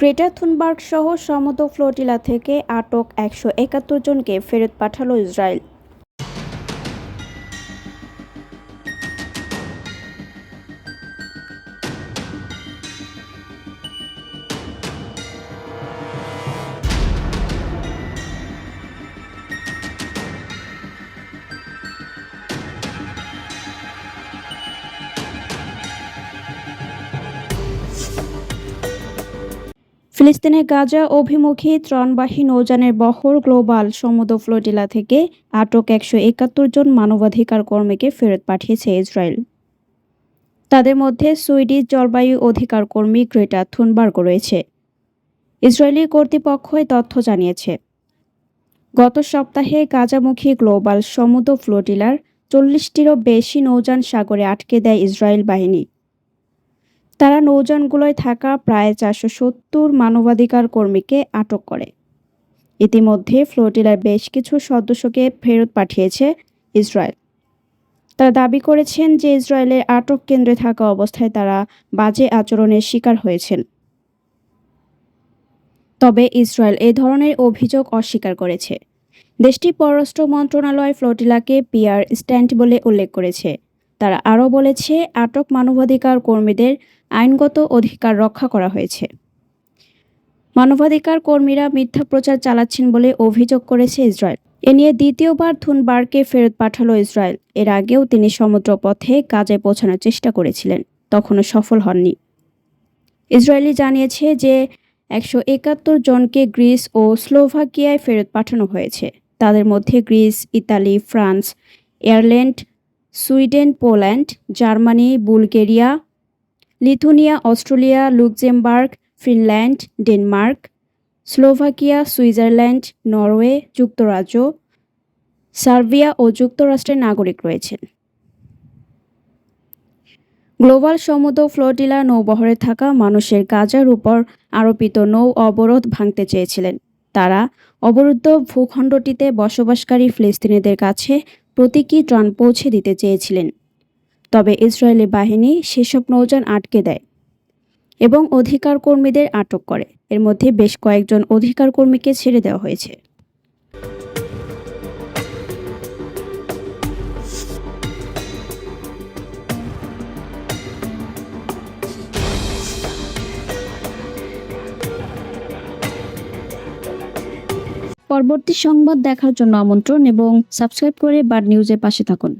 Greater Thunberg সহ সমত flotilla থেকে আটক একশো একাত্তর জনকে ফেরত পাঠালো ইসরায়েল। ফিলিস্তিনের গাজা অভিমুখী ত্রাণবাহী নৌযানের বহর গ্লোবাল সমুদ্র ফ্লোটিলা থেকে আটক একশো একাত্তর জন মানবাধিকার কর্মীকে ফেরত পাঠিয়েছে ইসরায়েল। তাদের মধ্যে সুইডিশ জলবায়ু অধিকার কর্মী গ্রেটা থুনবার্গ রয়েছে। ইসরায়েলি কর্তৃপক্ষ তথ্য জানিয়েছে। গত সপ্তাহে গাজামুখী গ্লোবাল সমুদ্র ফ্লোটিলার চল্লিশটিরও বেশি নৌযান সাগরে আটকে দেয় ইসরায়েল বাহিনী। তারা নৌযানগুলোয় থাকা প্রায় চারশো সত্তর মানবাধিকার কর্মীকে আটক করে। ইতিমধ্যে ফ্লোটিলার বেশ কিছু সদস্যকে ফেরত পাঠিয়েছে ইসরায়েল। তারা দাবি করেছেন যে ইসরায়েলের আটক কেন্দ্রে থাকা অবস্থায় তারা বাজে আচরণের শিকার হয়েছেন। তবে ইসরায়েল এ ধরনের অভিযোগ অস্বীকার করেছে। দেশটি পররাষ্ট্র মন্ত্রণালয় ফ্লোটিলাকে পিয়ার স্ট্যান্ড বলে উল্লেখ করেছে। তারা আরও বলেছে, আটক মানবাধিকার কর্মীদের আইনগত অধিকার রক্ষা করা হয়েছে। মানবাধিকার কর্মীরা মিথ্যা প্রচার চালাচ্ছেন বলে অভিযোগ করেছে ইসরায়েল। এ নিয়ে দ্বিতীয়বার থুনবার্গকে ফেরত পাঠালো ইসরায়েল। এর আগেও তিনি সমুদ্রপথে কাজে পৌঁছানোর চেষ্টা করেছিলেন, তখনও সফল হননি। ইসরায়েলি জানিয়েছে যে, একশো একাত্তর জনকে গ্রিস ও স্লোভাকিয়ায় ফেরত পাঠানো হয়েছে। তাদের মধ্যে Greece, Italy, France, Ireland Sweden, Poland, Germany, Bulgaria, Lithuania, Australia, Luxembourg, Finland, Denmark, Slovakia, Switzerland, Norway, যুক্তরাজ্য, সার্বিয়া ও যুক্তরাষ্ট্রের নাগরিক রয়েছেন। গ্লোবাল সমুদ্র ফ্লোটিলা নৌবহরে থাকা মানুষের গাজার উপর আরোপিত নৌ অবরোধ ভাঙতে চেয়েছিলেন। তারা অবরুদ্ধ ভূখণ্ডটিতে বসবাসকারী ফিলিস্তিনিদের কাছে প্রতীকী ত্রাণ পৌঁছে দিতে চেয়েছিলেন। তবে ইসরায়েলি বাহিনী সেসব নৌযান আটকে দেয় এবং অধিকার কর্মীদের আটক করে। এর মধ্যে বেশ কয়েকজন অধিকার কর্মীকে ছেড়ে দেওয়া হয়েছে। পরবর্তী সংবাদ দেখার জন্য আমন্ত্রণ এবং সাবস্ক্রাইব করে বার নিউজের পাশে থাকুন।